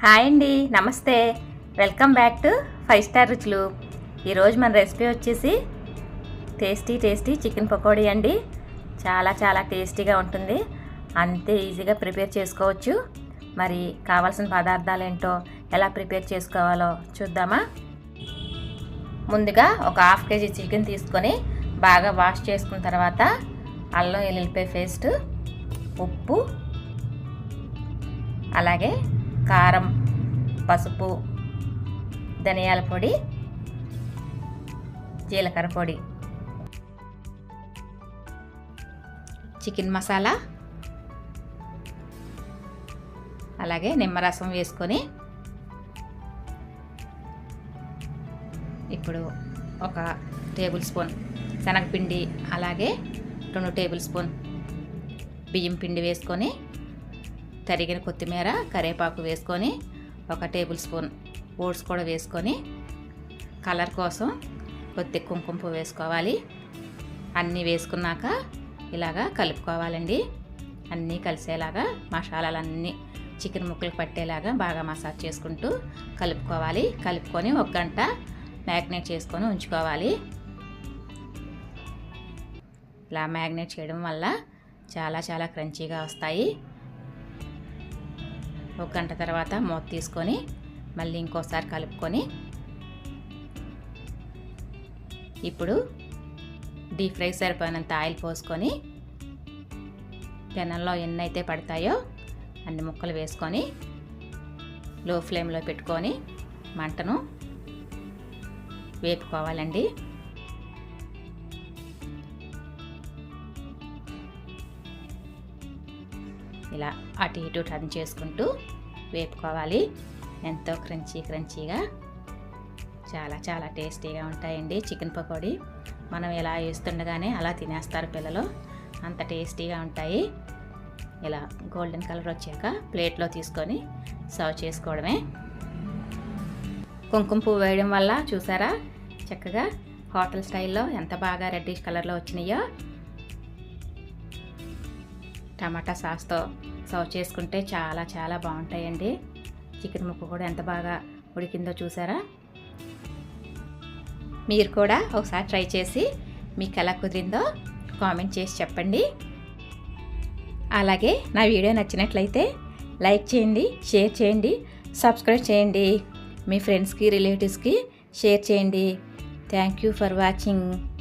Hi అండి నమస్తే. Welcome back to five star రుచులు. ఈరోజు మన రెసిపీ వచ్చేసి టేస్టీ టేస్టీ చికెన్ పకోడీ అండి. చాలా చాలా టేస్టీగా ఉంటుంది. అంతే ఈజీగా ప్రిపేర్ చేసుకోవచ్చు. మరి కావాల్సిన పదార్థాలు ఏంటో ఎలా ప్రిపేర్ చేసుకోవాలో చూద్దామా? ముందుగా ఒక హాఫ్ కేజీ చికెన్ తీసుకొని బాగా వాష్ చేసుకున్న తర్వాత అల్లం ఎల్లుల్లిపాయ పేస్ట్ ఉప్పు అలాగే కారం పసుపు ధనియాల పొడి జీలకర్ర పొడి. చికెన్ మసాలా. అలాగే నిమ్మరసం వేసుకొని ఇప్పుడు ఒక టేబుల్ స్పూన్ శనగపిండి అలాగే రెండు టేబుల్ స్పూన్ బియ్యం పిండి వేసుకొని తరిగిన కొత్తిమీర కరివేపాకు వేసుకొని ఒక టేబుల్ స్పూన్ ఓట్స్ కూడా వేసుకొని కలర్ కోసం కొద్ది కుంకుమ వేసుకోవాలి. అన్నీ వేసుకున్నాక ఇలాగా కలుపుకోవాలండి. అన్నీ కలిసేలాగా మసాలాలన్నీ చికెన్ ముక్కలు పట్టేలాగా బాగా మసాజ్ చేసుకుంటూ కలుపుకోవాలి. కలుపుకొని ఒక గంట మ్యాగ్నేట్ చేసుకొని ఉంచుకోవాలి. ఇలా మ్యాగ్నేట్ చేయడం వల్ల చాలా చాలా క్రంచీగా వస్తాయి. ఒక గంట తర్వాత మూత తీసుకొని మళ్ళీ ఇంకోసారి కలుపుకొని ఇప్పుడు డీప్ ఫ్రై సరిపోయినంత ఆయిల్ పోసుకొని పెనంలో ఎన్ని అయితే పడతాయో అన్ని ముక్కలు వేసుకొని లో ఫ్లేమ్లో పెట్టుకొని మంటను వేపుకోవాలండి. ఇలా అటు ఇటు టర్న్ చేసుకుంటూ వేపుకోవాలి. ఎంతో క్రంచీ క్రంచీగా. చాలా చాలా టేస్టీగా ఉంటాయండి చికెన్ పకోడీ. మనం ఇలా వేస్తుండగానే అలా తినేస్తారు పిల్లలు. అంత టేస్టీగా ఉంటాయి. ఇలా గోల్డెన్ కలర్ వచ్చాక ప్లేట్లో తీసుకొని సర్వ్ చేసుకోవడమే. కుంకుమ పువ్వు వేయడం వల్ల చూసారా? చక్కగా హోటల్ స్టైల్లో ఎంత బాగా రెడ్డిష్ కలర్లో వచ్చినాయో. టమాటా సాస్తో సర్వ్ చేసుకుంటే చాలా చాలా బాగుంటాయండి. చికెన్ ముక్క కూడా ఎంత బాగా ఉడికిందో చూసారా? మీరు కూడా ఒకసారి ట్రై చేసి మీకు ఎలా కుదిరిందో కామెంట్ చేసి చెప్పండి. అలాగే నా వీడియో నచ్చినట్లయితే లైక్ చేయండి షేర్ చేయండి సబ్స్క్రైబ్ చేయండి. మీ ఫ్రెండ్స్కి రిలేటివ్స్కి షేర్ చేయండి. Thank you for watching.